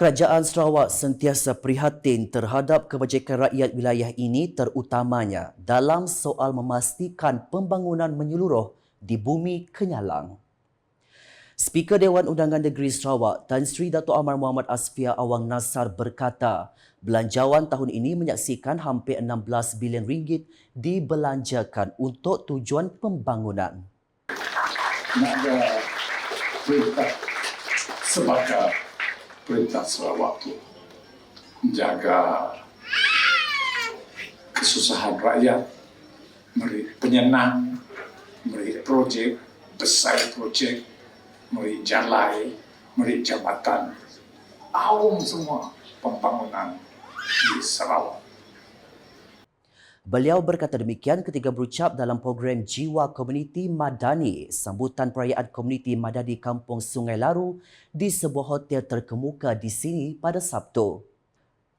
Kerajaan Sarawak sentiasa prihatin terhadap kebajikan rakyat wilayah ini terutamanya dalam soal memastikan pembangunan menyeluruh di bumi Kenyalang. Speaker Dewan Undangan Negeri Sarawak Tan Sri Dato' Amar Muhammad Asfia Awang Nasar berkata, belanjawan tahun ini menyaksikan hampir 16 bilion ringgit dibelanjakan untuk tujuan pembangunan. nak ada perintah sebagai perintah Sarawak tu menjaga kesusahan rakyat beri penyenang beri projek besar projek beri jalan beri jabatan. Awam semua pembangunan di Sarawak Beliau berkata demikian ketika berucap dalam program Jiwa Komuniti Madani sambutan perayaan Komuniti Madani Kampung Sungai Laru di sebuah hotel terkemuka di sini pada Sabtu.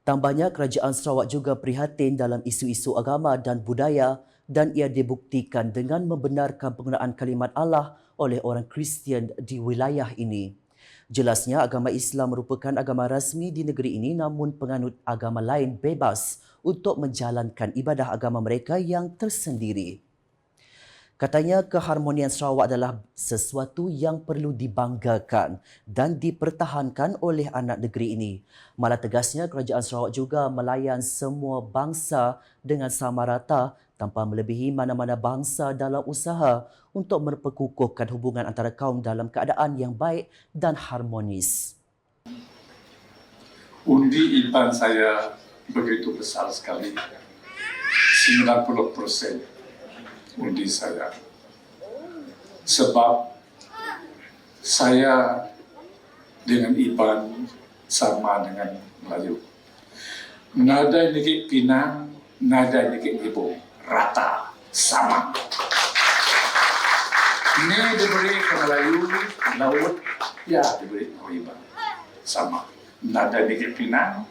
Tambahnya kerajaan Sarawak juga prihatin dalam isu-isu agama dan budaya dan ia dibuktikan dengan membenarkan penggunaan kalimat Allah oleh orang Kristian di wilayah ini. Jelasnya agama Islam merupakan agama rasmi di negeri ini namun penganut agama lain bebas untuk menjalankan ibadah agama mereka yang tersendiri. Katanya keharmonian Sarawak adalah sesuatu yang perlu dibanggakan dan dipertahankan oleh anak negeri ini. Malah tegasnya kerajaan Sarawak juga melayan semua bangsa dengan sama rata tanpa melebihi mana-mana bangsa dalam usaha untuk memperkukuhkan hubungan antara kaum dalam keadaan yang baik dan harmonis. undi IPAN saya begitu besar sekali 90% undi saya. Sebab saya dengan IPAN sama dengan Melayu. Nada negeri Pinang nada negeri Ibu. Rata sama. Ini diberi ke Melayu laut ya diberi ke IPAN sama. Nada negeri Pinang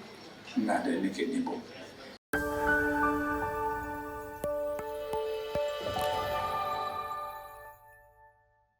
nada negeri Ibu